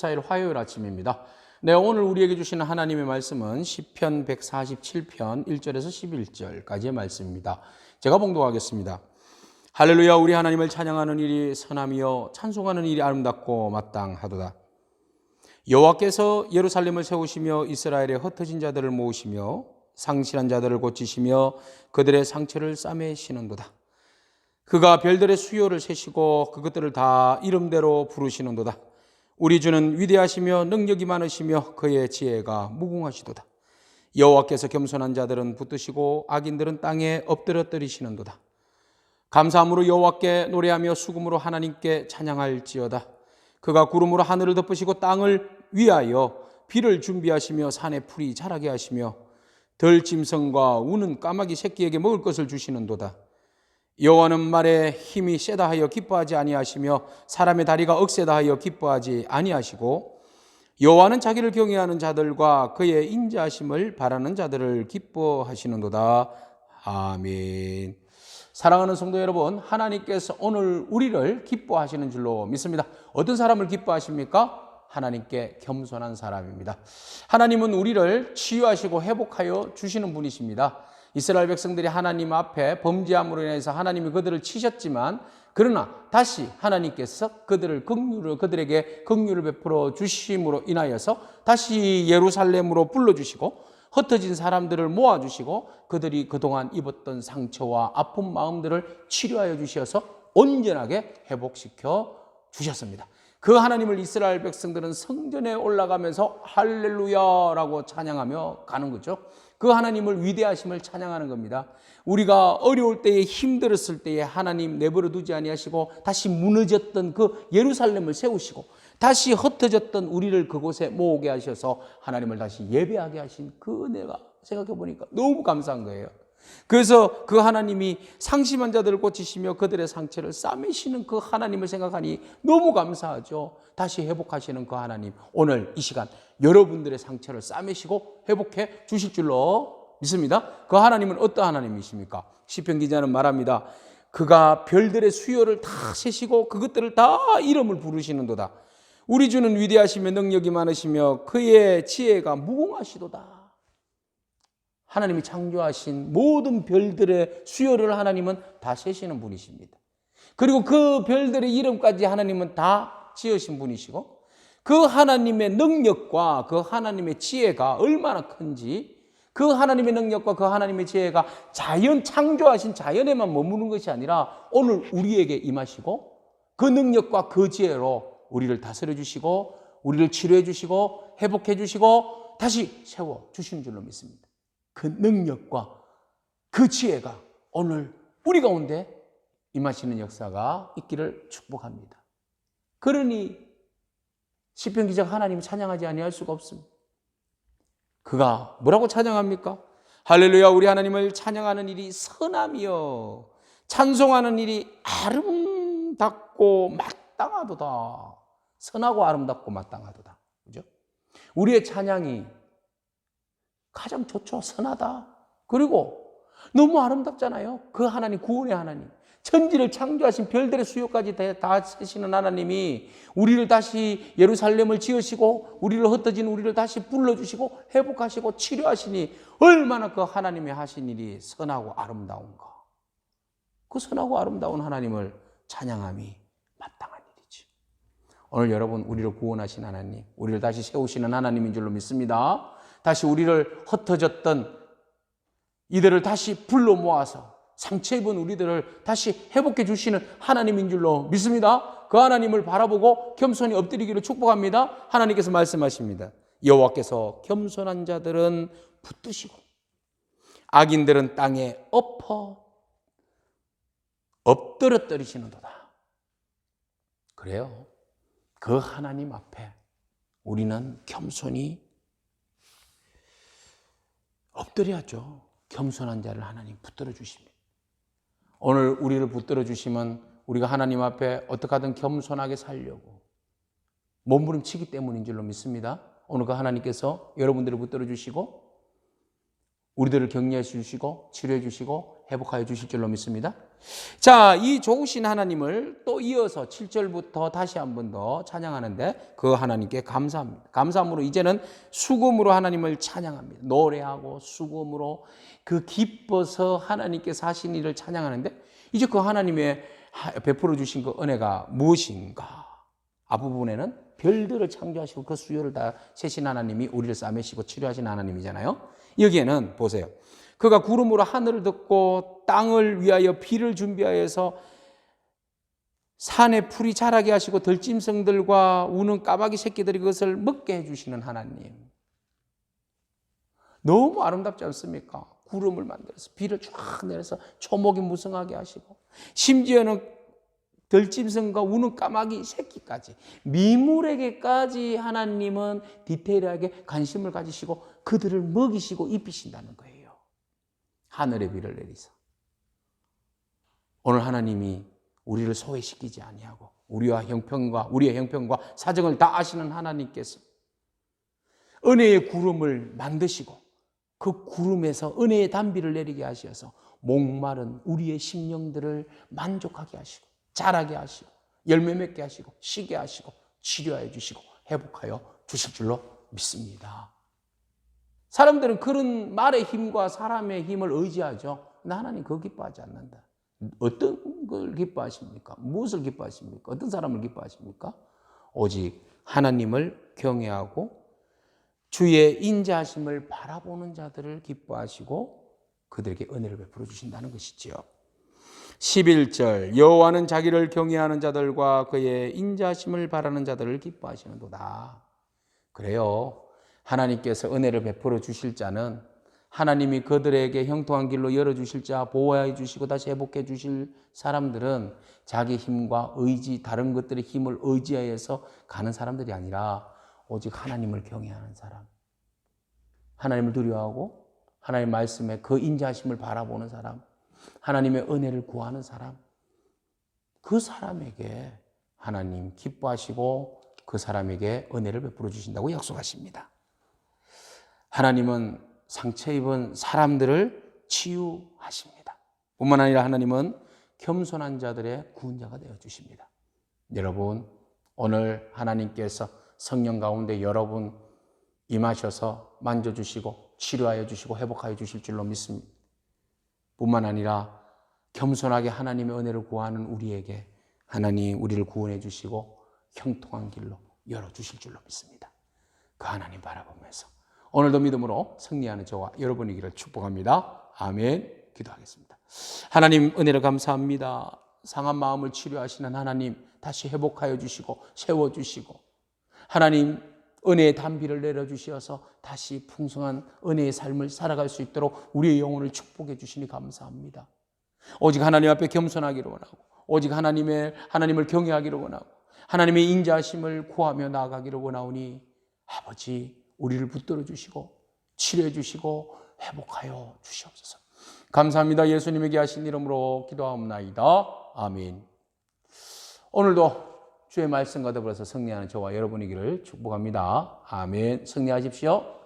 14일 화요일 아침입니다. 네, 오늘 우리에게 주시는 하나님의 말씀은 시편 147편 1절에서 11절까지의 말씀입니다. 제가 봉독하겠습니다. 할렐루야 우리 하나님을 찬양하는 일이 선함이요 찬송하는 일이 아름답고 마땅하도다. 여호와께서 예루살렘을 세우시며 이스라엘의 흩어진 자들을 모으시며 상실한 자들을 고치시며 그들의 상처를 싸매시는도다. 그가 별들의 수요를 세시고 그것들을 다 이름대로 부르시는도다. 우리 주는 위대하시며 능력이 많으시며 그의 지혜가 무궁하시도다. 여호와께서 겸손한 자들은 붙드시고 악인들은 땅에 엎드려뜨리시는도다. 감사함으로 여호와께 노래하며 수금으로 하나님께 찬양할지어다. 그가 구름으로 하늘을 덮으시고 땅을 위하여 비를 준비하시며 산에 풀이 자라게 하시며 덜 짐승과 우는 까마귀 새끼에게 먹을 것을 주시는도다. 여호와는 말에 힘이 세다 하여 기뻐하지 아니하시며 사람의 다리가 억세다 하여 기뻐하지 아니하시고 여호와는 자기를 경외하는 자들과 그의 인자하심을 바라는 자들을 기뻐하시는도다. 아멘. 사랑하는 성도 여러분, 하나님께서 오늘 우리를 기뻐하시는 줄로 믿습니다. 어떤 사람을 기뻐하십니까? 하나님께 겸손한 사람입니다. 하나님은 우리를 치유하시고 회복하여 주시는 분이십니다. 이스라엘 백성들이 하나님 앞에 범죄함으로 인해서 하나님이 그들을 치셨지만 그러나 다시 하나님께서 그들을 긍휼을 그들에게 긍휼을 베풀어 주심으로 인하여서 다시 예루살렘으로 불러 주시고 흩어진 사람들을 모아 주시고 그들이 그동안 입었던 상처와 아픈 마음들을 치료하여 주셔서 온전하게 회복시켜 주셨습니다. 그 하나님을 이스라엘 백성들은 성전에 올라가면서 할렐루야라고 찬양하며 가는 거죠. 그 하나님을 위대하심을 찬양하는 겁니다. 우리가 어려울 때에 힘들었을 때에 하나님 내버려 두지 아니하시고 다시 무너졌던 그 예루살렘을 세우시고 다시 흩어졌던 우리를 그곳에 모으게 하셔서 하나님을 다시 예배하게 하신 그 은혜가 생각해 보니까 너무 감사한 거예요. 그래서 그 하나님이 상심한 자들을 고치시며 그들의 상처를 싸매시는 그 하나님을 생각하니 너무 감사하죠. 다시 회복하시는 그 하나님. 오늘 이 시간 여러분들의 상처를 싸매시고 회복해 주실 줄로 믿습니다. 그 하나님은 어떤 하나님이십니까? 시편 기자는 말합니다. 그가 별들의 수요를 다 세시고 그것들을 다 이름을 부르시는도다. 우리 주는 위대하시며 능력이 많으시며 그의 지혜가 무궁하시도다. 하나님이 창조하신 모든 별들의 수요를 하나님은 다 세시는 분이십니다. 그리고 그 별들의 이름까지 하나님은 다 지으신 분이시고 그 하나님의 능력과 그 하나님의 지혜가 얼마나 큰지 그 하나님의 능력과 그 하나님의 지혜가 자연 창조하신 자연에만 머무는 것이 아니라 오늘 우리에게 임하시고 그 능력과 그 지혜로 우리를 다스려 주시고 우리를 치료해 주시고 회복해 주시고 다시 세워 주시는 줄로 믿습니다. 그 능력과 그 지혜가 오늘 우리 가운데 임하시는 역사가 있기를 축복합니다. 그러니 시편 기자 하나님 찬양하지 아니할 수가 없습니다. 그가 뭐라고 찬양합니까? 할렐루야 우리 하나님을 찬양하는 일이 선함이요 찬송하는 일이 아름답고 마땅하도다. 선하고 아름답고 마땅하도다. 그죠? 우리의 찬양이 가장 좋죠. 선하다. 그리고 너무 아름답잖아요. 그 하나님, 구원의 하나님. 천지를 창조하신 별들의 수요까지 다 세시는 하나님이 우리를 다시 예루살렘을 지으시고 우리를 흩어진 우리를 다시 불러주시고 회복하시고 치료하시니 얼마나 그 하나님이 하신 일이 선하고 아름다운가. 그 선하고 아름다운 하나님을 찬양함이 마땅한 일이지. 오늘 여러분 우리를 구원하신 하나님, 우리를 다시 세우시는 하나님인 줄로 믿습니다. 다시 우리를 흩어졌던 이들을 다시 불러 모아서 상처 입은 우리들을 다시 회복해 주시는 하나님인 줄로 믿습니다. 그 하나님을 바라보고 겸손히 엎드리기를 축복합니다. 하나님께서 말씀하십니다. 여호와께서 겸손한 자들은 붙드시고 악인들은 땅에 엎어 엎드러뜨리시는도다. 그래요. 그 하나님 앞에 우리는 겸손히 엎드려야죠. 겸손한 자를 하나님 붙들어 주십니다. 오늘 우리를 붙들어 주시면 우리가 하나님 앞에 어떻게 하든 겸손하게 살려고 몸부림치기 때문인 줄로 믿습니다. 오늘 그 하나님께서 여러분들을 붙들어 주시고 우리들을 격려해 주시고 치료해 주시고 회복하여 주실 줄로 믿습니다. 자, 이 좋으신 하나님을 또 이어서 7절부터 다시 한 번 더 찬양하는데 그 하나님께 감사합니다. 감사함으로 이제는 수금으로 하나님을 찬양합니다. 노래하고 수금으로 그 기뻐서 하나님께서 하신 일을 찬양하는데 이제 그 하나님의 베풀어 주신 그 은혜가 무엇인가? 앞부분에는 별들을 창조하시고 그 수요를 다 세신 하나님이 우리를 싸매시고 치료하신 하나님이잖아요. 여기에는 보세요. 그가 구름으로 하늘을 덮고 땅을 위하여 비를 준비하여서 산에 풀이 자라게 하시고 들짐승들과 우는 까마귀 새끼들이 그것을 먹게 해주시는 하나님. 너무 아름답지 않습니까? 구름을 만들어서 비를 쫙 내려서 초목이 무성하게 하시고 심지어는 들짐승과 우는 까마귀 새끼까지 미물에게까지 하나님은 디테일하게 관심을 가지시고 그들을 먹이시고 입히신다는 거예요. 하늘의 비를 내리사. 오늘 하나님이 우리를 소외시키지 아니하고 우리와 형편과 우리의 형편과 사정을 다 아시는 하나님께서 은혜의 구름을 만드시고 그 구름에서 은혜의 단비를 내리게 하셔서 목마른 우리의 심령들을 만족하게 하시고 자라게 하시고 열매 맺게 하시고 쉬게 하시고 치료하여 주시고 회복하여 주실 줄로 믿습니다. 사람들은 그런 말의 힘과 사람의 힘을 의지하죠. 근데 하나님 그거 기뻐하지 않는다. 어떤 걸 기뻐하십니까? 무엇을 기뻐하십니까? 어떤 사람을 기뻐하십니까? 오직 하나님을 경외하고 주의 인자하심을 바라보는 자들을 기뻐하시고 그들에게 은혜를 베풀어 주신다는 것이지요. 11절 여호와는 자기를 경외하는 자들과 그의 인자심을 바라는 자들을 기뻐하시는도다. 그래요. 하나님께서 은혜를 베풀어 주실 자는 하나님이 그들에게 형통한 길로 열어 주실 자 보호해 주시고 다시 회복해 주실 사람들은 자기 힘과 의지 다른 것들의 힘을 의지하여서 가는 사람들이 아니라 오직 하나님을 경외하는 사람. 하나님을 두려워하고 하나님 말씀에 그 인자하심을 바라보는 사람. 하나님의 은혜를 구하는 사람, 그 사람에게 하나님 기뻐하시고 그 사람에게 은혜를 베풀어 주신다고 약속하십니다. 하나님은 상처 입은 사람들을 치유하십니다. 뿐만 아니라 하나님은 겸손한 자들의 구원자가 되어 주십니다. 여러분, 오늘 하나님께서 성령 가운데 여러분 임하셔서 만져주시고 치료하여 주시고 회복하여 주실 줄로 믿습니다. 뿐만 아니라 겸손하게 하나님의 은혜를 구하는 우리에게 하나님 우리를 구원해 주시고 형통한 길로 열어 주실 줄로 믿습니다. 그 하나님 바라보면서 오늘도 믿음으로 승리하는 저와 여러분이기를 축복합니다. 아멘. 기도하겠습니다. 하나님 은혜를 감사합니다. 상한 마음을 치료하시는 하나님 다시 회복하여 주시고 세워 주시고 하나님 은혜의 단비를 내려 주시어서 다시 풍성한 은혜의 삶을 살아갈 수 있도록 우리의 영혼을 축복해 주시니 감사합니다. 오직 하나님 앞에 겸손하기를 원하고 오직 하나님의 하나님을 경외하기를 원하고 하나님의 인자심을 구하며 나아가기를 원하오니 아버지 우리를 붙들어 주시고 치료해 주시고 회복하여 주시옵소서. 감사합니다. 예수님에게 하신 이름으로 기도하옵나이다. 아멘. 오늘도 주의 말씀과 더불어서 승리하는 저와 여러분이기를 축복합니다. 아멘. 승리하십시오.